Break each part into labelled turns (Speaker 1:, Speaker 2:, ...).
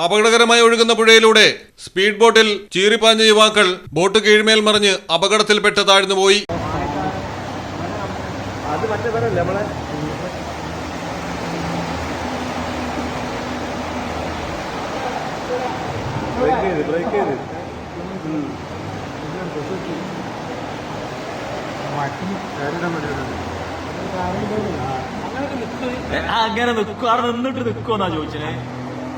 Speaker 1: അപകടകരമായി ഒഴുകുന്ന പുഴയിലൂടെ സ്പീഡ് ബോട്ടിൽ ചീറിപ്പാഞ്ഞ യുവാക്കൾ ബോട്ട് കീഴ്മേൽ മറിഞ്ഞ് അപകടത്തിൽപ്പെട്ട് താഴ്ന്നുപോയി
Speaker 2: അങ്ങനെ നിൽക്കും അവിടെ നിന്നിട്ട് നിൽക്കുമെന്നാ ചോദിച്ചേ?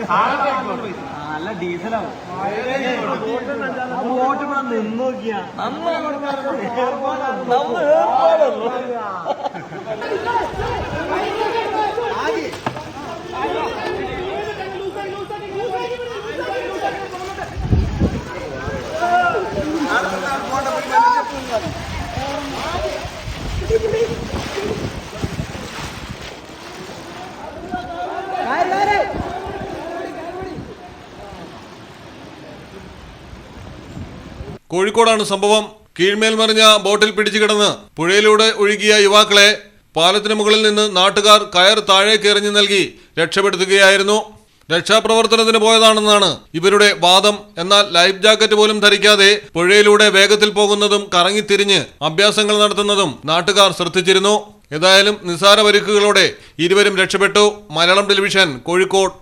Speaker 2: നല്ല ഡീസലാവും. ബോട്ട് നിന്ന് നോക്കിയാ.
Speaker 1: കോഴിക്കോടാണ് സംഭവം. കീഴ്മേൽ മറിഞ്ഞ ബോട്ടിൽ പിടിച്ചു കിടന്ന് പുഴയിലൂടെ ഒഴുകിയ യുവാക്കളെ പാലത്തിന് മുകളിൽ നിന്ന് നാട്ടുകാർ കയർ താഴേക്ക് എറിഞ്ഞു നൽകി രക്ഷപ്പെടുത്തുകയായിരുന്നു. രക്ഷാപ്രവർത്തനത്തിന് പോയതാണെന്നാണ് ഇവരുടെ വാദം. എന്നാൽ ലൈഫ് ജാക്കറ്റ് പോലും ധരിക്കാതെ പുഴയിലൂടെ വേഗത്തിൽ പോകുന്നതും കറങ്ങിത്തിരിഞ്ഞ് അഭ്യാസങ്ങൾ നടത്തുന്നതും നാട്ടുകാർ ശ്രദ്ധിച്ചിരുന്നു. ഏതായാലും നിസാര പരിക്കുകളോടെ ഇരുവരും രക്ഷപ്പെട്ടു. മലയാളം ടെലിവിഷൻ കോഴിക്കോട്.